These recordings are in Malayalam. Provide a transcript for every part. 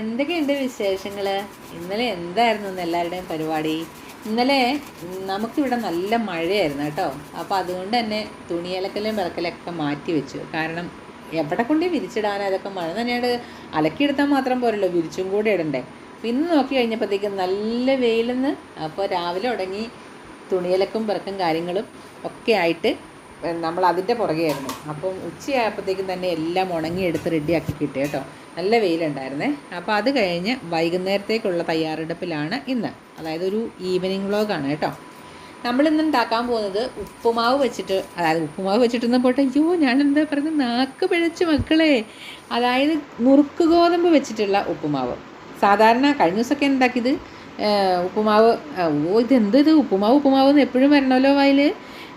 എന്തൊക്കെയുണ്ട് വിശേഷങ്ങൾ ഇന്നലെ എന്തായിരുന്നു ഇന്ന് എല്ലാവരുടെയും പരിപാടി? ഇന്നലെ നമുക്കിവിടെ നല്ല മഴയായിരുന്നു കേട്ടോ. അപ്പോൾ അതുകൊണ്ട് തന്നെ തുണിയലക്കലും വിളക്കലൊക്കെ മാറ്റി വെച്ചു. കാരണം എവിടെ കൊണ്ടേ വിരിച്ചിടാൻ അതൊക്കെ മഴ തന്നെയാണ് അലക്കിയെടുത്താൽ മാത്രം പോരല്ലോ വിരിച്ചും കൂടെ ഇടണ്ടേ. പിന്നെ നോക്കി കഴിഞ്ഞപ്പോഴത്തേക്കും നല്ല വെയിലെന്ന് അപ്പോൾ രാവിലെ തുടങ്ങി തുണിയലക്കും പിറക്കും കാര്യങ്ങളും ഒക്കെ ആയിട്ട് നമ്മൾ അതിന്റെ പുറകെയായിരുന്നു. അപ്പം ഉച്ചയായപ്പോഴത്തേക്കും തന്നെ എല്ലാം ഉണങ്ങിയെടുത്ത് റെഡിയാക്കി കിട്ടി കേട്ടോ. നല്ല വെയിലുണ്ടായിരുന്നേ. അപ്പോൾ അത് കഴിഞ്ഞ് വൈകുന്നേരത്തേക്കുള്ള തയ്യാറെടുപ്പിലാണ് ഇന്ന്. അതായത് ഒരു ഈവനിങ് വ്ളോഗാണ് കേട്ടോ. നമ്മളിന്ന് ഉണ്ടാക്കാൻ പോകുന്നത് ഉപ്പുമാവ് വെച്ചിട്ട് അതായത് ഉപ്പുമാവ് വെച്ചിട്ടൊന്നും പോട്ടെ. അയ്യോ ഞാൻ എന്താ പറയുന്നത് നാക്ക് പിഴച്ച് മക്കളെ. അതായത് നുറുക്ക് ഗോതമ്പ് വെച്ചിട്ടുള്ള ഉപ്പുമാവ്. സാധാരണ കഴിഞ്ഞ ദിവസമൊക്കെ ഉണ്ടാക്കിയത് ഉപ്പുമാവ് ഓ ഇതെന്ത് ഇത്? ഉപ്പുമാവ് ഉപ്പുമാവ് എന്ന് എപ്പോഴും വരണമല്ലോ വായിൽ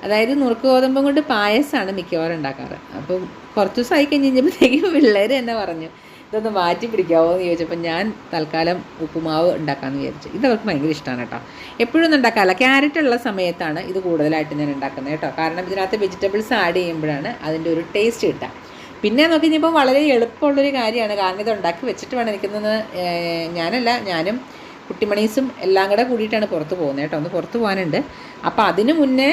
അതായത് നുറുക്ക് ഗോതമ്പും കൊണ്ട് പായസമാണ് മിക്കവാറും ഉണ്ടാക്കാറ്. അപ്പം കുറച്ച് ദിവസമായി കഴിഞ്ഞ് കഴിഞ്ഞപ്പോഴത്തേക്കും പിള്ളേർ എന്നെ പറഞ്ഞു ഇതൊന്ന് മാറ്റി പിടിക്കാമോ എന്ന് ചോദിച്ചപ്പോൾ ഞാൻ തൽക്കാലം ഉപ്പുമാവ് ഉണ്ടാക്കാമെന്ന് വിചാരിച്ചു. ഇത് അവർക്ക് ഭയങ്കര ഇഷ്ടമാണ് കേട്ടോ. എപ്പോഴും ഒന്നും ഉണ്ടാക്കാറില്ല. ക്യാരറ്റ് ഉള്ള സമയത്താണ് ഇത് കൂടുതലായിട്ട് ഞാൻ ഉണ്ടാക്കുന്നത് കേട്ടോ. കാരണം ഇതിനകത്ത് വെജിറ്റബിൾസ് ആഡ് ചെയ്യുമ്പോഴാണ് അതിന്റെ ഒരു ടേസ്റ്റ് കിട്ടുക. പിന്നെ നോക്കി കഴിഞ്ഞപ്പോൾ വളരെ എളുപ്പമുള്ളൊരു കാര്യമാണ്. കാരണം ഇത് ഉണ്ടാക്കി വെച്ചിട്ട് വേണം എനിക്കൊന്ന് ഞാനല്ല ഞാനും കുട്ടിമണീസും എല്ലാം കൂടെ കൂടിയിട്ടാണ് പുറത്ത് പോകുന്നത് കേട്ടോ. ഒന്ന് പുറത്ത് പോകാനുണ്ട്. അപ്പോൾ അതിന് മുന്നേ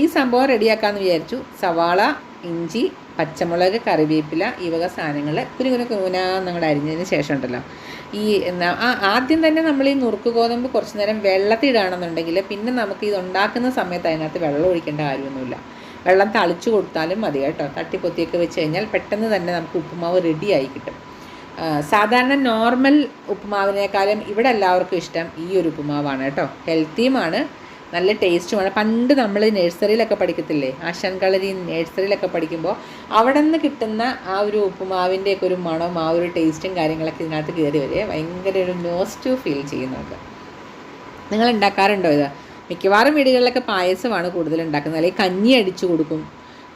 ഈ സംഭവം റെഡിയാക്കാമെന്ന് വിചാരിച്ചു. സവാള ഇഞ്ചി പച്ചമുളക് കറിവേപ്പില ഈ വക സാധനങ്ങൾ കുരു കുരു കുരുനാന്നങ്ങോട്ട് അരിഞ്ഞതിന് ശേഷം ഉണ്ടല്ലോ. ഈ എന്നാ ആദ്യം തന്നെ നമ്മൾ ഈ നുറുക്ക് ഗോതമ്പ് കുറച്ച് നേരം വെള്ളത്തിടുകയാണെന്നുണ്ടെങ്കിൽ പിന്നെ നമുക്ക് ഇത് ഉണ്ടാക്കുന്ന സമയത്ത് അതിനകത്ത് വെള്ളം ഒഴിക്കേണ്ട കാര്യമൊന്നുമില്ല. വെള്ളം തളിച്ചു കൊടുത്താലും മതി കേട്ടോ. തട്ടിപ്പൊത്തിയൊക്കെ വെച്ച് കഴിഞ്ഞാൽ പെട്ടെന്ന് തന്നെ നമുക്ക് ഉപ്പുമാവ് റെഡിയായി കിട്ടും. സാധാരണ നോർമൽ ഉപ്പുമാവിനേക്കാളും ഇവിടെ എല്ലാവർക്കും ഇഷ്ടം ഈ ഒരു ഉപ്പുമാവാണ് കേട്ടോ. ഹെൽത്തിയുമാണ് നല്ല ടേസ്റ്റുമാണ് പണ്ട് നമ്മൾ നഴ്സറിയിലൊക്കെ പഠിക്കത്തില്ലേ? ആശാൻ കളരി നഴ്സറിയിലൊക്കെ പഠിക്കുമ്പോൾ അവിടെ നിന്ന് കിട്ടുന്ന ആ ഒരു ഉപ്പുമാവിന്റെയൊക്കെ ഒരു മണം ആ ഒരു ടേസ്റ്റും കാര്യങ്ങളൊക്കെ ഇതിനകത്ത് കയറി വരെ ഭയങ്കര ഒരു നോസ്റ്റു ഫീൽ ചെയ്യുന്നുണ്ട്. നിങ്ങൾ ഉണ്ടാക്കാറുണ്ടോ ഇത്? മിക്കവാറും വീടുകളിലൊക്കെ പായസമാണ് കൂടുതൽ ഉണ്ടാക്കുന്നത്. അല്ലെങ്കിൽ കഞ്ഞി അടിച്ചു കൊടുക്കും.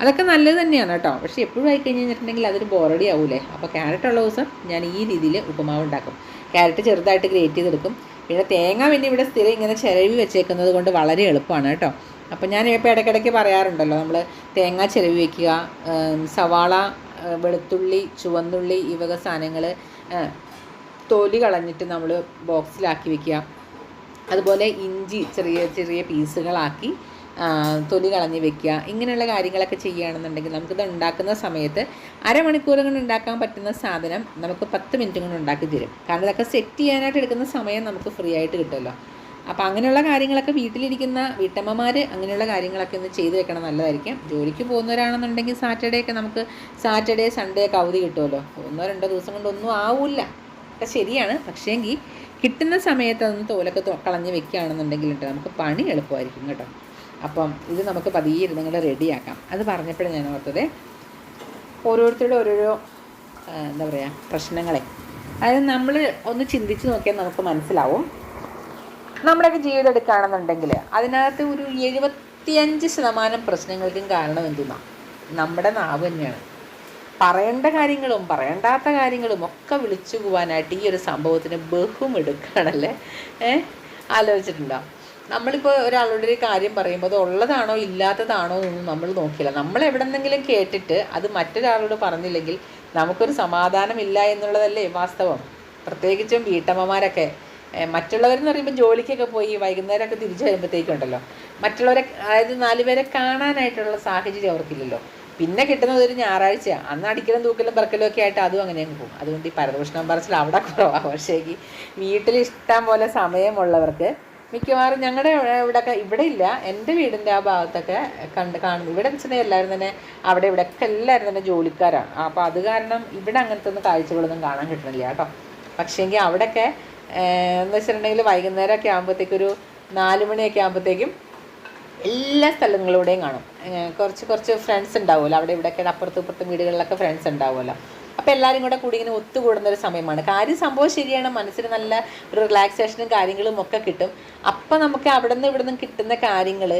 അതൊക്കെ നല്ലത് തന്നെയാണ് കേട്ടോ. പക്ഷേ എപ്പോഴും ആയി കഴിഞ്ഞ് കഴിഞ്ഞിട്ടുണ്ടെങ്കിൽ അതൊരു ബോറടി ആവൂലേ? അപ്പോൾ ക്യാരറ്റ് ഉള്ള ദിവസം ഞാൻ ഈ രീതിയിൽ ഉപ്പുമാവ് ഉണ്ടാക്കും. ക്യാരറ്റ് ചെറുതായിട്ട് ഗ്രേറ്റ് ചെയ്തെടുക്കും. പിന്നെ തേങ്ങ പിന്നെ ഇവിടെ സ്ഥിരം ഇങ്ങനെ ചിരവി വെച്ചേക്കുന്നത് കൊണ്ട് വളരെ എളുപ്പമാണ് കേട്ടോ. അപ്പം ഞാൻ ഇപ്പോൾ ഇടയ്ക്കിടയ്ക്ക് പറയാറുണ്ടല്ലോ നമ്മൾ തേങ്ങ ചിരവി വയ്ക്കുക സവാള വെളുത്തുള്ളി ചുവന്നുള്ളി ഈ വക സാധനങ്ങൾ തൊലി കളഞ്ഞിട്ട് നമ്മൾ ബോക്സിലാക്കി വെക്കുക. അതുപോലെ ഇഞ്ചി ചെറിയ ചെറിയ പീസുകളാക്കി തൊലി കളഞ്ഞ് വെക്കുക ഇങ്ങനെയുള്ള കാര്യങ്ങളൊക്കെ ചെയ്യുകയാണെന്നുണ്ടെങ്കിൽ നമുക്കിത് ഉണ്ടാക്കുന്ന സമയത്ത് അരമണിക്കൂർ കൊണ്ട് ഉണ്ടാക്കാൻ പറ്റുന്ന സാധനം നമുക്ക് പത്ത് മിനിറ്റ് കൊണ്ട് ഉണ്ടാക്കി തരും. കാരണം ഇതൊക്കെ സെറ്റ് ചെയ്യാനായിട്ട് എടുക്കുന്ന സമയം നമുക്ക് ഫ്രീ ആയിട്ട് കിട്ടുമല്ലോ. അപ്പോൾ അങ്ങനെയുള്ള കാര്യങ്ങളൊക്കെ വീട്ടിലിരിക്കുന്ന വീട്ടമ്മമാർ അങ്ങനെയുള്ള കാര്യങ്ങളൊക്കെ ഒന്ന് ചെയ്ത് വെക്കണം നല്ലതായിരിക്കും. ജോലിക്ക് പോകുന്നവരാണെന്നുണ്ടെങ്കിൽ സാറ്റർഡേ ഒക്കെ നമുക്ക് സാറ്റർഡേ സൺഡേ ഒക്കെ അവധി കിട്ടുമല്ലോ. ഒന്നോ രണ്ടോ ദിവസം കൊണ്ടൊന്നും ആവില്ല. ഒക്കെ ശരിയാണ്. പക്ഷേങ്കിൽ കിട്ടുന്ന സമയത്ത് അതൊന്ന് തോലൊക്കെ കളഞ്ഞ് വെക്കുകയാണെന്നുണ്ടെങ്കിൽ നമുക്ക് പണി എളുപ്പമായിരിക്കും കേട്ടോ. അപ്പം ഇത് നമുക്ക് പതിയെ ഇരുന്നങ്ങൾ റെഡിയാക്കാം. അത് പറഞ്ഞപ്പോഴും ഞാൻ ഓർത്തത് ഓരോരുത്തരുടെ ഓരോരോ എന്താ പറയുക പ്രശ്നങ്ങളെ. അതായത് നമ്മൾ ഒന്ന് ചിന്തിച്ച് നോക്കിയാൽ നമുക്ക് മനസ്സിലാവും. നമ്മുടെയൊക്കെ ജീവിതം എടുക്കുകയാണെന്നുണ്ടെങ്കിൽ അതിനകത്ത് ഒരു എഴുപത്തിയഞ്ച് ശതമാനം പ്രശ്നങ്ങൾക്കും കാരണം എന്തുന്നാ? നമ്മുടെ നാവ് തന്നെയാണ്. പറയേണ്ട കാര്യങ്ങളും പറയണ്ടാത്ത കാര്യങ്ങളും ഒക്കെ വിളിച്ചു പോകാനായിട്ട് ഈ ഒരു സംഭവത്തിന് ബഹുമെടുക്കുകയാണല്ലേ ഏഹ് ആലോചിച്ചിട്ടുണ്ടോ? നമ്മളിപ്പോൾ ഒരാളോട് ഒരു കാര്യം പറയുമ്പോൾ അത് ഉള്ളതാണോ ഇല്ലാത്തതാണോ എന്നൊന്നും നമ്മൾ നോക്കില്ല നമ്മൾ എവിടെന്നെങ്കിലും കേട്ടിട്ട് അത് മറ്റൊരാളോട് പറഞ്ഞില്ലെങ്കിൽ നമുക്കൊരു സമാധാനമില്ല എന്നുള്ളതല്ലേ വാസ്തവം. പ്രത്യേകിച്ചും വീട്ടമ്മമാരൊക്കെ. മറ്റുള്ളവരെന്ന് പറയുമ്പോൾ ജോലിക്കൊക്കെ പോയി വൈകുന്നേരമൊക്കെ തിരിച്ചു വരുമ്പോഴത്തേക്കുണ്ടല്ലോ. മറ്റുള്ളവരെ അതായത് നാലുപേരെ കാണാനായിട്ടുള്ള സാഹചര്യം അവർക്കില്ലല്ലോ. പിന്നെ കിട്ടുന്നത് ഒരു ഞായറാഴ്ച. അന്ന് അടിക്കലും തൂക്കലും പറക്കലും ഒക്കെ ആയിട്ട് അതും അങ്ങനെ അങ്ങ് പോകും. അതുകൊണ്ട് ഈ പരദൂഷണം പറച്ചിൽ അവിടെ കുറവാണ് പക്ഷേ വീട്ടിൽ ഇഷ്ടം പോലെ സമയമുള്ളവർക്ക് മിക്കവാറും ഞങ്ങളുടെ ഇവിടെയൊക്കെ ഇവിടെ ഇല്ല. എന്റെ വീടിന്റെ ആ ഭാഗത്തൊക്കെ കണ്ട് കാണുന്നു ഇവിടെ വെച്ചിട്ടുണ്ടെങ്കിൽ എല്ലാവരും തന്നെ അവിടെ ഇവിടെയൊക്കെ എല്ലാവരും തന്നെ ജോലിക്കാരാണ്. അപ്പോൾ അത് കാരണം ഇവിടെ അങ്ങനത്തെ ഒന്നും കാഴ്ചകളൊന്നും കാണാൻ കിട്ടണില്ല കേട്ടോ. പക്ഷേങ്കിൽ അവിടെയൊക്കെ എന്ന് വെച്ചിട്ടുണ്ടെങ്കിൽ വൈകുന്നേരമൊക്കെ ആകുമ്പോഴത്തേക്കും ഒരു നാല് മണിയൊക്കെ ആകുമ്പോഴത്തേക്കും എല്ലാ സ്ഥലങ്ങളിലൂടെയും കാണും. കുറച്ച് കുറച്ച് ഫ്രണ്ട്സ് ഉണ്ടാവുമല്ലോ. അവിടെ ഇവിടെയൊക്കെ അപ്പുറത്തും ഇപ്പുറത്തും വീടുകളിലൊക്കെ ഫ്രണ്ട്സ് ഉണ്ടാവുമല്ലോ. അപ്പോൾ എല്ലാവരും കൂടെ കൂടി ഇങ്ങനെ ഒത്തുകൂടുന്ന ഒരു സമയമാണ്. കാര്യം സംഭവം ശരിയാണ്. മനസ്സിന് നല്ല ഒരു റിലാക്സേഷനും കാര്യങ്ങളും ഒക്കെ കിട്ടും. അപ്പം നമുക്ക് അവിടെ നിന്ന് ഇവിടെ നിന്ന് കിട്ടുന്ന കാര്യങ്ങൾ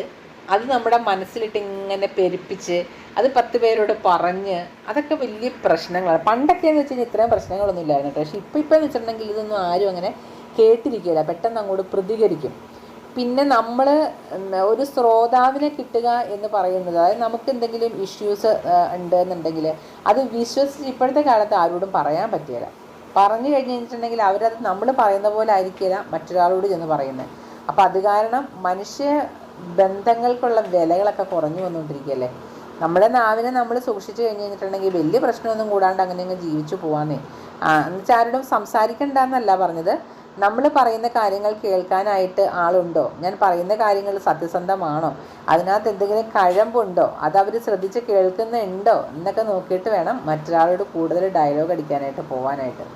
അത് നമ്മുടെ മനസ്സിലിട്ട് ഇങ്ങനെ പെരുപ്പിച്ച് അത് പത്ത് പേരോട് പറഞ്ഞ് അതൊക്കെ വലിയ പ്രശ്നങ്ങളാണ്. പണ്ടൊക്കെ എന്ന് വെച്ച് കഴിഞ്ഞാൽ ഇത്രയും പ്രശ്നങ്ങളൊന്നും ഇല്ലായിരുന്നു പക്ഷേ ഇപ്പോൾ ഇപ്പോൾ എന്ന് വെച്ചിട്ടുണ്ടെങ്കിൽ ഇതൊന്നും ആരും അങ്ങനെ കേട്ടിരിക്കില്ല പെട്ടെന്ന് അങ്ങോട്ട് പ്രതികരിക്കും. പിന്നെ നമ്മൾ ഒരു ശ്രോതാവിനെ കിട്ടുക എന്ന് പറയുന്നത് അതായത് നമുക്ക് എന്തെങ്കിലും ഇഷ്യൂസ് ഉണ്ട് എന്നുണ്ടെങ്കിൽ അത് വിശ്വസിച്ച് ഇപ്പോഴത്തെ കാലത്ത് ആരോടും പറയാൻ പറ്റില്ല. പറഞ്ഞു കഴിഞ്ഞ് കഴിഞ്ഞിട്ടുണ്ടെങ്കിൽ അവരത് നമ്മൾ പറയുന്ന പോലെ ആയിരിക്കില്ല മറ്റൊരാളോട് ചെന്ന് പറയുന്നത് അപ്പോൾ അത് കാരണം മനുഷ്യ ബന്ധങ്ങൾക്കുള്ള വിലകളൊക്കെ കുറഞ്ഞു വന്നുകൊണ്ടിരിക്കുകയല്ലേ? നമ്മുടെ നാവിനെ നമ്മൾ സൂക്ഷിച്ചു കഴിഞ്ഞ് കഴിഞ്ഞിട്ടുണ്ടെങ്കിൽ വലിയ പ്രശ്നമൊന്നും കൂടാണ്ട് അങ്ങനെ അങ്ങ് ജീവിച്ചു പോകാമെന്നേ എന്നുവെച്ചാൽ ആരോടും സംസാരിക്കണ്ടെന്നല്ല പറഞ്ഞത്. നമ്മൾ പറയുന്ന കാര്യങ്ങൾ കേൾക്കാനായിട്ട് ആളുണ്ടോ? ഞാൻ പറയുന്ന കാര്യങ്ങൾ സത്യസന്ധമാണോ? അതിനകത്ത് എന്തെങ്കിലും കഴമ്പുണ്ടോ? അത് അവർ ശ്രദ്ധിച്ച് കേൾക്കുന്നുണ്ടോ? എന്നൊക്കെ നോക്കിയിട്ട് വേണം മറ്റൊരാളോട് കൂടുതൽ ഡയലോഗ് അടിക്കാനായിട്ട് പോകാനായിട്ട്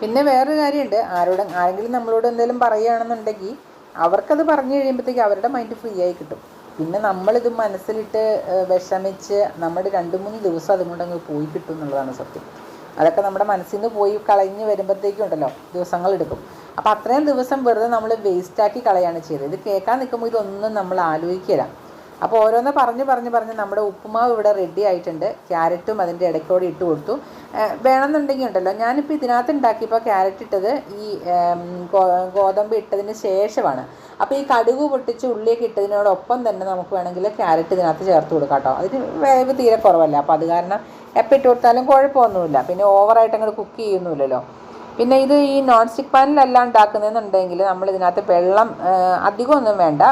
പിന്നെ വേറൊരു കാര്യമുണ്ട് ആരോട് ആരെങ്കിലും നമ്മളോട് എന്തെങ്കിലും പറയുകയാണെന്നുണ്ടെങ്കിൽ അവർക്കത് പറഞ്ഞു കഴിയുമ്പോഴത്തേക്ക് അവരുടെ മൈൻഡ് ഫ്രീ ആയി കിട്ടും. പിന്നെ നമ്മളിത് മനസ്സിലിട്ട് വിഷമിച്ച് നമ്മുടെ രണ്ട് മൂന്ന് ദിവസം അതുകൊണ്ടങ്ങ് പോയി കിട്ടും എന്നുള്ളതാണ് സത്യം. അതൊക്കെ നമ്മുടെ മനസ്സിൽ നിന്ന് പോയി കളഞ്ഞ് വരുമ്പോഴത്തേക്കും ഉണ്ടല്ലോ ദിവസങ്ങൾ എടുക്കും അപ്പോൾ അത്രയും ദിവസം വെറുതെ നമ്മൾ വേസ്റ്റാക്കി കളയാണ് ചെയ്തത്. ഇത് കേൾക്കാൻ നിൽക്കുമ്പോൾ ഇതൊന്നും നമ്മൾ ആലോചിക്കില്ല. അപ്പോൾ ഓരോന്ന് പറഞ്ഞ് പറഞ്ഞ് പറഞ്ഞ് നമ്മുടെ ഉപ്പുമാവ് ഇവിടെ റെഡി ആയിട്ടുണ്ട്. ക്യാരറ്റും അതിന്റെ ഇടയ്ക്കോടെ ഇട്ട് കൊടുത്തു. വേണമെന്നുണ്ടെങ്കിൽ ഉണ്ടല്ലോ ഞാനിപ്പോൾ ഇതിനകത്ത് ഉണ്ടാക്കിയപ്പോൾ ക്യാരറ്റ് ഇട്ടത് ഈ ഗോതമ്പ് ഇട്ടതിന് ശേഷമാണ്. അപ്പോൾ ഈ കടുക് പൊട്ടിച്ച് ഉള്ളിയൊക്കെ ഇട്ടതിനോടൊപ്പം തന്നെ നമുക്ക് വേണമെങ്കിൽ ക്യാരറ്റ് ഇതിനകത്ത് ചേർത്ത് കൊടുക്കാം കേട്ടോ. അതിന് വേവ് തീരെ കുറവല്ല. അപ്പോൾ അത് കാരണം എപ്പോൾ ഇട്ട് കൊടുത്താലും കുഴപ്പമൊന്നുമില്ല. പിന്നെ ഓവറായിട്ട് അങ്ങോട്ട് കുക്ക് ചെയ്യുന്നില്ലല്ലോ പിന്നെ ഇത് ഈ നോൺ സ്റ്റിക്ക് പാനിലല്ല ഉണ്ടാക്കുന്നതെന്നുണ്ടെങ്കിൽ നമ്മൾ ഇതിനകത്ത് വെള്ളം അധികം അധികമൊന്നും വേണ്ട.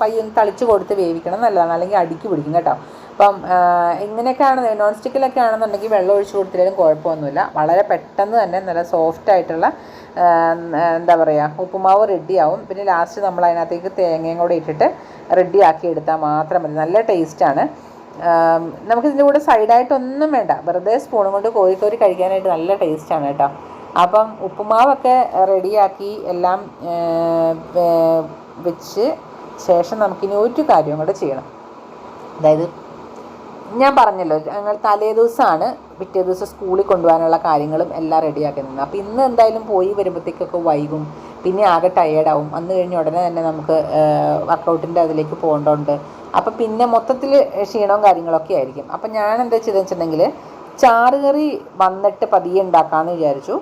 പയ്യൊന്ന് തളിച്ച് കൊടുത്ത് വേവിക്കണം നല്ലതാണ്. അല്ലെങ്കിൽ അടുക്കി പിടിക്കും കേട്ടോ. അപ്പം ഇങ്ങനെയൊക്കെ ഇങ്ങനെയൊക്കെയാണ് നോൺ സ്റ്റിക്കിലൊക്കെ ആണെന്നുണ്ടെങ്കിൽ വെള്ളം ഒഴിച്ച് കൊടുത്തില്ലെങ്കിലും കുഴപ്പമൊന്നുമില്ല. വളരെ പെട്ടെന്ന് തന്നെ നല്ല സോഫ്റ്റ് ആയിട്ടുള്ള എന്താ പറയുക ഉപ്പുമാവ് റെഡിയാവും പിന്നെ ലാസ്റ്റ് നമ്മൾ അതിനകത്തേക്ക് തേങ്ങയും കൂടെ ഇട്ടിട്ട് റെഡിയാക്കി എടുത്താൽ മാത്രം മതി. നല്ല ടേസ്റ്റാണ് നമുക്ക് ഇതിന്റെ കൂടെ സൈഡായിട്ടൊന്നും വേണ്ട. വെറുതെ സ്പൂണും കൊണ്ട് കോഴിക്കോരി കോരി കഴിക്കാനായിട്ട് നല്ല ടേസ്റ്റാണ് കേട്ടോ. അപ്പം ഉപ്പുമാവൊക്കെ റെഡിയാക്കി എല്ലാം വെച്ച് ശേഷം നമുക്കിനി ഒരു കാര്യം കൂടെ ചെയ്യണം. അതായത് ഞാൻ പറഞ്ഞല്ലോ ഞങ്ങൾ തലേ ദിവസമാണ് പിറ്റേ ദിവസം സ്കൂളിൽ കൊണ്ടുപോകാനുള്ള കാര്യങ്ങളും എല്ലാം റെഡിയാക്കി നിന്ന് അപ്പോൾ ഇന്ന് എന്തായാലും പോയി വരുമ്പോഴത്തേക്കൊക്കെ വൈകും. പിന്നെ ആകെ ടയേർഡാവും അന്ന് കഴിഞ്ഞ ഉടനെ തന്നെ നമുക്ക് വർക്കൗട്ടിന്റെ അതിലേക്ക് പോകേണ്ടതുണ്ട്. അപ്പം പിന്നെ മൊത്തത്തിൽ ക്ഷീണവും കാര്യങ്ങളൊക്കെ ആയിരിക്കും. അപ്പം ഞാൻ എന്താ ചെയ്തെന്ന് വെച്ചിട്ടുണ്ടെങ്കിൽ ചാറുകറി വന്നിട്ട് പതിയെ ഉണ്ടാക്കാമെന്ന് വിചാരിച്ചു.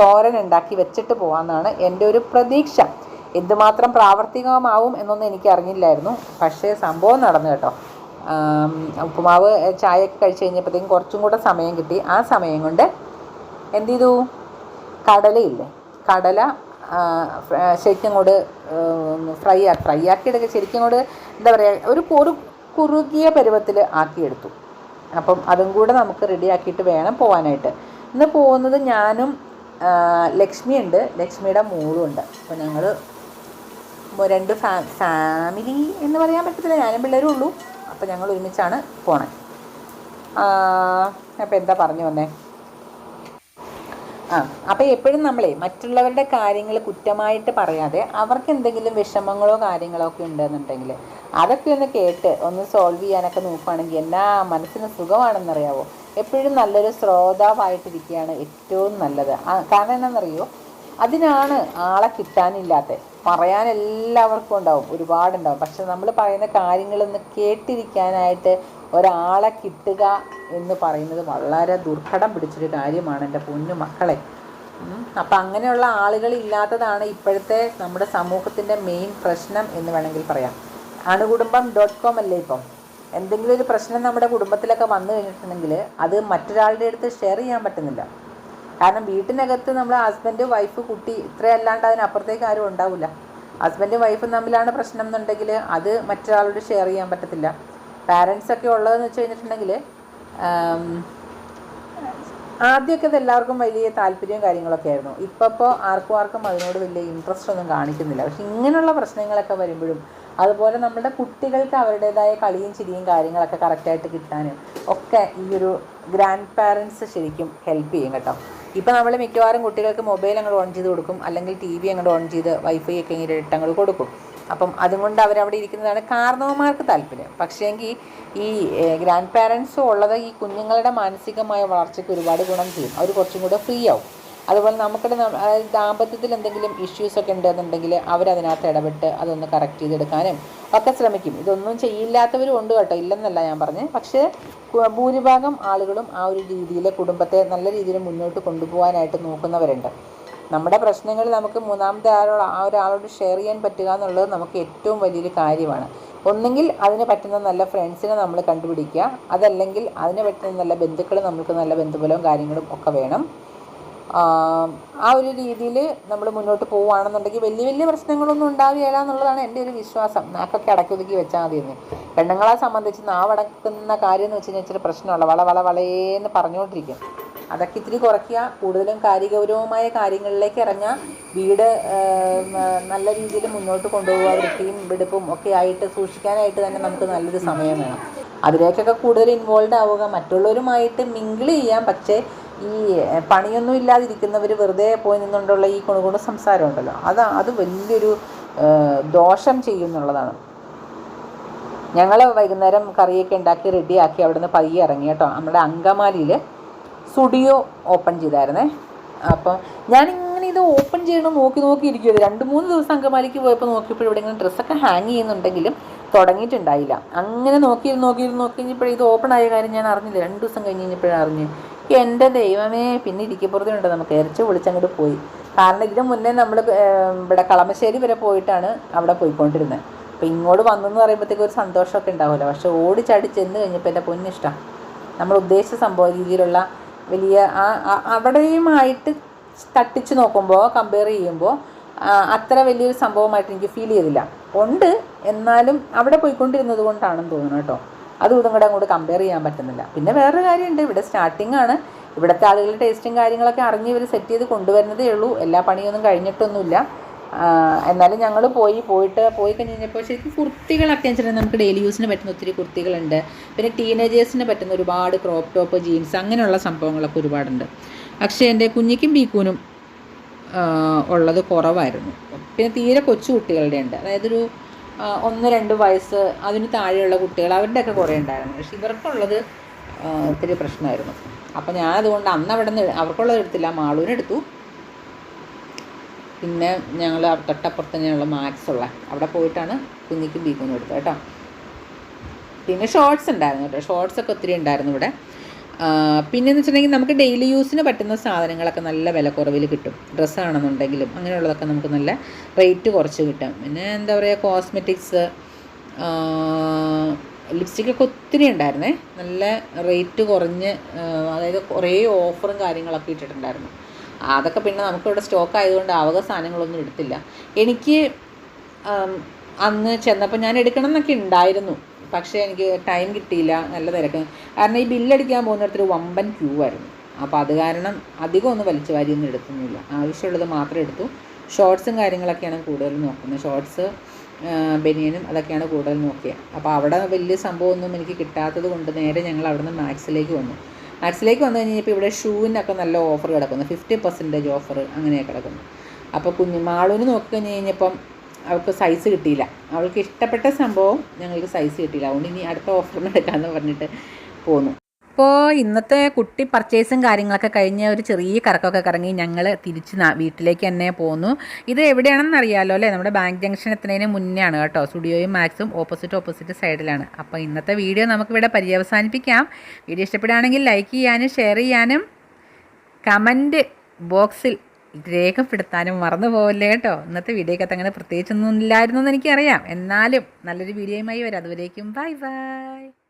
തോരൻ ഉണ്ടാക്കി വെച്ചിട്ട് പോകാമെന്നാണ് എന്റെ ഒരു പ്രതീക്ഷ. എന്തുമാത്രം പ്രാവർത്തികമാവും എന്നൊന്നും എനിക്ക് അറിഞ്ഞില്ലായിരുന്നു പക്ഷേ സംഭവം നടന്നു കേട്ടോ. ഉപ്പുമാവ് ചായയൊക്കെ കഴിച്ച് കഴിഞ്ഞപ്പോഴത്തേക്കും കുറച്ചും കൂടെ സമയം കിട്ടി. ആ സമയം കൊണ്ട് എന്ത് ചെയ്തു? കടലയില്ലേ? കടല ശരിക്കും അങ്ങോട്ട് ഫ്രൈ ആ ഫ്രൈ ആക്കിയെടുക്കുക ശരിക്കും അങ്ങോട്ട് എന്താ പറയുക ഒരു ഒരു കുറുകിയ പരുവത്തിൽ ആക്കിയെടുത്തു. അപ്പം അതും കൂടെ നമുക്ക് റെഡി ആക്കിയിട്ട് വേണം പോകാനായിട്ട് ഇന്ന് പോകുന്നത് ഞാനും ലക്ഷ്മി ലക്ഷ്മിയുണ്ട്. ലക്ഷ്മിയുടെ മോളും ഉണ്ട്. അപ്പോൾ ഞങ്ങൾ രണ്ട് ഫാമിലി എന്ന് പറയാൻ പറ്റത്തില്ല. ഞാനും പിള്ളേരും ഉള്ളൂ. അപ്പോൾ ഞങ്ങൾ ഒരുമിച്ചാണ് പോണേ. അപ്പോൾ എന്താ പറഞ്ഞു വന്നേ? ആ അപ്പോൾ എപ്പോഴും നമ്മളെ മറ്റുള്ളവരുടെ കാര്യങ്ങൾ കുറ്റമായിട്ട് പറയാതെ അവർക്ക് എന്തെങ്കിലും വിഷമങ്ങളോ കാര്യങ്ങളോ ഒക്കെ ഉണ്ടെന്നുണ്ടെങ്കിൽ അതൊക്കെ ഒന്ന് കേട്ട് ഒന്ന് സോൾവ് ചെയ്യാനൊക്കെ നോക്കുകയാണെങ്കിൽ എന്നാ മനസ്സിന് സുഖമാണെന്നറിയാവോ? എപ്പോഴും നല്ലൊരു ശ്രോതാവായിട്ടിരിക്കുകയാണ് ഏറ്റവും നല്ലത്. കാരണം എന്താണെന്നറിയോ അതിനാണ് ആളെ കിട്ടാനില്ലാത്ത. പറയാൻ എല്ലാവർക്കും ഉണ്ടാവും ഒരുപാടുണ്ടാവും. പക്ഷെ നമ്മൾ പറയുന്ന കാര്യങ്ങളൊന്ന് കേട്ടിരിക്കാനായിട്ട് ഒരാളെ കിട്ടുക എന്ന് പറയുന്നത് വളരെ ദുർഘടം പിടിച്ചൊരു കാര്യമാണ് എന്റെ പൊന്നു മക്കളെ. അപ്പം അങ്ങനെയുള്ള ആളുകൾ ഇല്ലാത്തതാണ് ഇപ്പോഴത്തെ നമ്മുടെ സമൂഹത്തിന്റെ മെയിൻ പ്രശ്നം എന്ന് വേണമെങ്കിൽ പറയാം. അണുകുടുംബം ഡോട്ട് കോം അല്ലേ ഇപ്പം? എന്തെങ്കിലും ഒരു പ്രശ്നം നമ്മുടെ കുടുംബത്തിലൊക്കെ വന്നു കഴിഞ്ഞിട്ടുണ്ടെങ്കിൽ അത് മറ്റൊരാളുടെ അടുത്ത് ഷെയർ ചെയ്യാൻ പറ്റുന്നില്ല. കാരണം വീട്ടിനകത്ത് നമ്മൾ ഹസ്ബൻഡ് വൈഫ് കുട്ടി ഇത്രയല്ലാണ്ട് അതിനപ്പുറത്തേക്ക് ആരും ഉണ്ടാവില്ല ഹസ്ബൻഡും വൈഫും തമ്മിലാണ് പ്രശ്നം എന്നുണ്ടെങ്കിൽ അത് മറ്റൊരാളോട് ഷെയർ ചെയ്യാൻ പറ്റത്തില്ല. പാരൻസൊക്കെ ഉള്ളതെന്ന് വെച്ച് കഴിഞ്ഞിട്ടുണ്ടെങ്കിൽ ആദ്യമൊക്കെ ഇത് എല്ലാവർക്കും വലിയ താല്പര്യവും കാര്യങ്ങളൊക്കെ ആയിരുന്നു. ഇപ്പോൾ ഇപ്പോൾ ആർക്കും ആർക്കും അതിനോട് വലിയ ഇൻട്രസ്റ്റ് ഒന്നും കാണിക്കുന്നില്ല. പക്ഷെ ഇങ്ങനെയുള്ള പ്രശ്നങ്ങളൊക്കെ വരുമ്പോഴും അതുപോലെ നമ്മുടെ കുട്ടികൾക്ക് അവരുടേതായ കളിയും ചിരിയും കാര്യങ്ങളൊക്കെ കറക്റ്റായിട്ട് കിട്ടാനും ഒക്കെ ഈ ഒരു ഗ്രാൻഡ് പാരൻസ് ശരിക്കും ഹെൽപ്പ് ചെയ്യും കേട്ടോ. ഇപ്പോൾ നമ്മൾ മിക്കവാറും കുട്ടികൾക്ക് മൊബൈൽ അങ്ങോട്ട് ഓൺ ചെയ്ത് കൊടുക്കും. അല്ലെങ്കിൽ ടി വി അങ്ങോട്ട് ഓൺ ചെയ്ത് വൈഫൈ ഒക്കെ ഇങ്ങനെ ഇട്ടങ്ങൾ കൊടുക്കും. അപ്പം അതുകൊണ്ട് അവരവിടെ ഇരിക്കുന്നതാണ് കാരണവന്മാർക്ക് താല്പര്യം. പക്ഷേങ്കിൽ ഈ ഗ്രാൻഡ് പാരൻസും ഉള്ളത് ഈ കുഞ്ഞുങ്ങളുടെ മാനസികമായ വളർച്ചയ്ക്ക് ഒരുപാട് ഗുണം ചെയ്യും. അവർ കുറച്ചും കൂടെ ഫ്രീ ആവും. അതുപോലെ നമുക്കിടെ അതായത് ദാമ്പത്യത്തിൽ എന്തെങ്കിലും ഇഷ്യൂസ് ഒക്കെ ഉണ്ടെന്നുണ്ടെങ്കിൽ അവരതിനകത്ത് ഇടപെട്ട് അതൊന്ന് കറക്റ്റ് ചെയ്തെടുക്കാനും ഒക്കെ ശ്രമിക്കും. ഇതൊന്നും ചെയ്യില്ലാത്തവരും ഉണ്ട് കേട്ടോ. ഇല്ലെന്നല്ല ഞാൻ പറഞ്ഞത് പക്ഷേ ഭൂരിഭാഗം ആളുകളും ആ ഒരു രീതിയിൽ കുടുംബത്തെ നല്ല രീതിയിൽ മുന്നോട്ട് കൊണ്ടുപോകാനായിട്ട് നോക്കുന്നവരുണ്ട്. നമ്മുടെ പ്രശ്നങ്ങൾ നമുക്ക് മൂന്നാമത്തെ ആരോട് ആ ഒരാളോട് ഷെയർ ചെയ്യാൻ പറ്റുക എന്നുള്ളത് നമുക്ക് ഏറ്റവും വലിയൊരു കാര്യമാണ്. ഒന്നെങ്കിൽ അതിന് പറ്റുന്ന നല്ല ഫ്രണ്ട്സിനെ നമ്മൾ കണ്ടുപിടിക്കുക. അതല്ലെങ്കിൽ അതിന് പറ്റുന്ന നല്ല ബന്ധുക്കൾ നമുക്ക് നല്ല ബന്ധുബലവും കാര്യങ്ങളും ഒക്കെ വേണം. ആം, ഒരു രീതിയിൽ നമ്മൾ മുന്നോട്ട് പോവുകയാണെന്നുണ്ടെങ്കിൽ വലിയ വലിയ പ്രശ്നങ്ങളൊന്നും ഉണ്ടാവുകയില്ല എന്നുള്ളതാണ് എന്റെ ഒരു വിശ്വാസം. നാക്കൊക്കെ അടക്കൊതുക്കി വെച്ചാൽ മതി എന്ന് പെണ്ണുങ്ങളെ സംബന്ധിച്ച് നാവടക്കുന്ന കാര്യം എന്ന് വെച്ച് കഴിഞ്ഞാൽ ഇച്ചിരി പ്രശ്നമുള്ള വള വള വളയെന്ന് പറഞ്ഞുകൊണ്ടിരിക്കും. അതൊക്കെ ഇത്തിരി കുറയ്ക്കുക. കൂടുതലും കാര്യഗൗരവമായ കാര്യങ്ങളിലേക്ക് ഇറങ്ങുക. വീട് നല്ല രീതിയിൽ മുന്നോട്ട് കൊണ്ടുപോകുക വൃത്തിയും വെടുപ്പും ഒക്കെ ആയിട്ട് സൂക്ഷിക്കാനായിട്ട് തന്നെ നമുക്ക് നല്ലൊരു സമയം വേണം. അതിലേക്കൊക്കെ കൂടുതൽ ഇൻവോൾവ് ആവുക. മറ്റുള്ളവരുമായിട്ട് മിങ്കിൾ ചെയ്യാം. പക്ഷേ ഈ പണിയൊന്നും ഇല്ലാതിരിക്കുന്നവർ വെറുതെ പോയി നിന്നുകൊണ്ടുള്ള ഈ കുണുകുണു സംസാരം ഉണ്ടല്ലോ. അത് അത് വലിയൊരു ദോഷം ചെയ്യുന്നുള്ളതാണ്. ഞങ്ങൾ വൈകുന്നേരം കറിയൊക്കെ ഉണ്ടാക്കി റെഡിയാക്കി അവിടുന്ന് പയ്യെ ഇറങ്ങി കേട്ടോ. നമ്മുടെ അങ്കമാലിയിൽ സ്റ്റുഡിയോ ഓപ്പൺ ചെയ്തായിരുന്നേ. അപ്പം ഞാനിങ്ങനെ ഇത് ഓപ്പൺ ചെയ്യണം നോക്കി നോക്കി ഇരിക്കുമത് രണ്ട് മൂന്ന് ദിവസം അങ്കമാലിക്ക് പോയപ്പോൾ നോക്കിയപ്പോൾ ഇവിടെ ഇങ്ങനെ ഡ്രസ്സൊക്കെ ഹാങ് ചെയ്യുന്നുണ്ടെങ്കിലും തുടങ്ങിയിട്ടുണ്ടായില്ല. അങ്ങനെ നോക്കിയിരുന്നു നോക്കിയിരുന്നു നോക്കി കഴിഞ്ഞപ്പോൾ ഇത് ഓപ്പൺ ആയ കാര്യം ഞാൻ അറിഞ്ഞില്ല. രണ്ട് ദിവസം കഴിഞ്ഞ് കഴിഞ്ഞപ്പോഴാണ് അറിഞ്ഞ്. എന്റെ ദൈവമേ പിന്നെ ഇരിക്കപ്പുറത്തിനുണ്ട് നമുക്ക് ഇറച്ചി വിളിച്ചങ്ങോട്ട് പോയി. കാരണം ഇതിന് മുന്നേ നമ്മൾ ഇവിടെ കളമശ്ശേരി വരെ പോയിട്ടാണ് അവിടെ പോയിക്കൊണ്ടിരുന്നത് അപ്പോൾ ഇങ്ങോട്ട് വന്നെന്ന് പറയുമ്പോഴത്തേക്ക് ഒരു സന്തോഷമൊക്കെ ഉണ്ടാവുമല്ലോ പക്ഷെ ഓടിച്ചാടി ചെന്ന് കഴിഞ്ഞപ്പോൾ എന്റെ പൊന്നിഷ്ടം. നമ്മൾ ഉദ്ദേശിച്ച സംഭവ രീതിയിലുള്ള വലിയ ആ അവിടെയുമായിട്ട് തട്ടിച്ച് നോക്കുമ്പോൾ കമ്പയർ ചെയ്യുമ്പോൾ അത്ര വലിയൊരു സംഭവമായിട്ട് എനിക്ക് ഫീൽ ചെയ്തില്ല. ഉണ്ട് എന്നാലും അവിടെ പോയിക്കൊണ്ടിരുന്നത് കൊണ്ടാണെന്ന് തോന്നുന്നു കേട്ടോ. അതും ഇതും കൂടെ അങ്ങോട്ട് കമ്പയർ ചെയ്യാൻ പറ്റുന്നില്ല. പിന്നെ വേറൊരു കാര്യമുണ്ട്. ഇവിടെ സ്റ്റാർട്ടിംഗ് ആണ്. ഇവിടുത്തെ ആളുകളുടെ ടേസ്റ്റും കാര്യങ്ങളൊക്കെ അറിഞ്ഞ് ഇവർ സെറ്റ് ചെയ്ത് കൊണ്ടുവരുന്നതേ ഉള്ളൂ. എല്ലാ പണിയൊന്നും കഴിഞ്ഞിട്ടൊന്നുമില്ല. എന്നാലും ഞങ്ങൾ പോയി പോയിട്ട് പോയി കഴിഞ്ഞ് കഴിഞ്ഞപ്പോൾ ശരിക്കും കുർത്തികളൊക്കെ വെച്ചിട്ടുണ്ടെങ്കിൽ നമുക്ക് ഡെയിലി യൂസിന് പറ്റുന്ന ഒത്തിരി കുർത്തികളുണ്ട്. പിന്നെ ടീനേജേഴ്സിന് പറ്റുന്ന ഒരുപാട് ക്രോപ്പ് ടോപ്പ് ജീൻസ് അങ്ങനെയുള്ള സംഭവങ്ങളൊക്കെ ഒരുപാടുണ്ട്. പക്ഷേ എന്റെ കുഞ്ഞിക്കും ബീക്കൂനും ഉള്ളത് കുറവായിരുന്നു. പിന്നെ തീരെ കൊച്ചു കുട്ടികളുടെ ഉണ്ട് അതായത് ഒരു ഒന്ന് രണ്ട് വയസ്സ് അതിന് താഴെയുള്ള കുട്ടികൾ അവരുടെയൊക്കെ കുറേ ഉണ്ടായിരുന്നു. പക്ഷെ ഇവർക്കുള്ളത് ഒത്തിരി പ്രശ്നമായിരുന്നു. അപ്പോൾ ഞാനതുകൊണ്ട് അന്ന് അവിടെ നിന്ന് അവർക്കുള്ളത് എടുത്തില്ല. മാളൂനെടുത്തു പിന്നെ ഞങ്ങൾ തൊട്ടപ്പുറത്ത് തന്നെയുള്ള മാക്സ് ഉള്ള അവിടെ പോയിട്ടാണ് കുഞ്ഞിക്കും ബീക്കൂനും എടുത്തത് കേട്ടോ. പിന്നെ ഷോർട്സ് ഉണ്ടായിരുന്നു കേട്ടോ. ഷോർട്സ് ഒക്കെ ഒത്തിരി ഉണ്ടായിരുന്നു ഇവിടെ. ആ, പിന്നെന്ന് വെച്ചിട്ടുണ്ടെങ്കിൽ നമുക്ക് ഡെയിലി യൂസിന് പറ്റുന്ന സാധനങ്ങളൊക്കെ നല്ല വിലക്കുറവിൽ കിട്ടും. ഡ്രസ്സാണെന്നുണ്ടെങ്കിലും അങ്ങനെയുള്ളതൊക്കെ നമുക്ക് നല്ല റേറ്റ് കുറച്ച് കിട്ടും. പിന്നെ എന്താ പറയുക കോസ്മെറ്റിക്സ് ലിപ്സ്റ്റിക്കൊക്കെ ഒത്തിരി ഉണ്ടായിരുന്നേ. നല്ല റേറ്റ് കുറഞ്ഞ് അതായത് കുറേ ഓഫറും കാര്യങ്ങളൊക്കെ ഇട്ടിട്ടുണ്ടായിരുന്നു. അതൊക്കെ പിന്നെ നമുക്കിവിടെ സ്റ്റോക്ക് ആയതുകൊണ്ട് ആവക സാധനങ്ങളൊന്നും എടുത്തില്ല. എനിക്ക് അന്ന് ചെന്നപ്പോൾ ഞാൻ എടുക്കണം എന്നൊക്കെ ഉണ്ടായിരുന്നു. പക്ഷേ എനിക്ക് ടൈം കിട്ടിയില്ല നല്ല തിരക്ക്. കാരണം ഈ ബില്ലടിക്കാൻ പോകുന്നിടത്തൊരു വമ്പൻ ക്യൂ ആയിരുന്നു. അപ്പോൾ അത് കാരണം അധികം ഒന്നും വലിച്ചു വാരിയൊന്നും എടുത്തൊന്നുമില്ല ആവശ്യമുള്ളത് മാത്രം എടുത്തു. ഷോർട്സും കാര്യങ്ങളൊക്കെയാണ് കൂടുതൽ നോക്കുന്നത്. ഷോർട്സ് ബനിയനും അതൊക്കെയാണ് കൂടുതൽ നോക്കിയത് അപ്പോൾ അവിടെ വലിയ സംഭവമൊന്നും എനിക്ക് കിട്ടാത്തത് കൊണ്ട് നേരെ ഞങ്ങൾ അവിടെ നിന്ന് മാക്സിലേക്ക് വന്നു. മാക്സിലേക്ക് വന്നു കഴിഞ്ഞപ്പോൾ ഇവിടെ ഷൂവിനൊക്കെ നല്ല ഓഫർ കിടക്കുന്നു. ഫിഫ്റ്റി പെർസെന്റേജ് ഓഫർ അങ്ങനെയൊക്കെ കിടക്കുന്നു. അപ്പോൾ കുഞ്ഞു മാളൂന് നോക്കി കഴിഞ്ഞ് കഴിഞ്ഞപ്പം അവൾക്ക് സൈസ് കിട്ടിയില്ല. അവൾക്ക് ഇഷ്ടപ്പെട്ട സംഭവം ഞങ്ങൾക്ക് സൈസ് കിട്ടിയില്ല. അതുകൊണ്ട് ഇനി അടുത്ത ഓഫറിന് എടുക്കാമെന്ന് പറഞ്ഞിട്ട് പോന്നു. അപ്പോൾ ഇന്നത്തെ കുട്ടി പർച്ചേസും കാര്യങ്ങളൊക്കെ കഴിഞ്ഞ് ഒരു ചെറിയ കറക്കമൊക്കെ കറങ്ങി ഞങ്ങൾ തിരിച്ച് വീട്ടിലേക്ക് തന്നെ പോന്നു. ഇത് എവിടെയാണെന്ന് അറിയാമല്ലോ അല്ലേ? നമ്മുടെ ബാങ്ക് ജംഗ്ഷൻ എത്തുന്നതിന് മുന്നേ ആണ് കേട്ടോ. സ്റ്റുഡിയോയും മാക്സും ഓപ്പോസിറ്റ് ഓപ്പോസിറ്റ് സൈഡിലാണ് അപ്പോൾ ഇന്നത്തെ വീഡിയോ നമുക്കിവിടെ പര്യവസാനിപ്പിക്കാം. വീഡിയോ ഇഷ്ടപ്പെടുകയാണെങ്കിൽ ലൈക്ക് ചെയ്യാനും ഷെയർ ചെയ്യാനും കമന്റ് ബോക്സിൽ രേഖപ്പെടുത്താനും മറന്നു പോവല്ലേ കേട്ടോ. ഇന്നത്തെ വീഡിയോക്കകത്ത് അങ്ങനെ പ്രത്യേകിച്ചൊന്നും ഇല്ലായിരുന്നു എന്ന് എനിക്കറിയാം. എന്നാലും നല്ലൊരു വീഡിയോയുമായി വരാം. അതുവരേക്കും ബൈ ബൈ.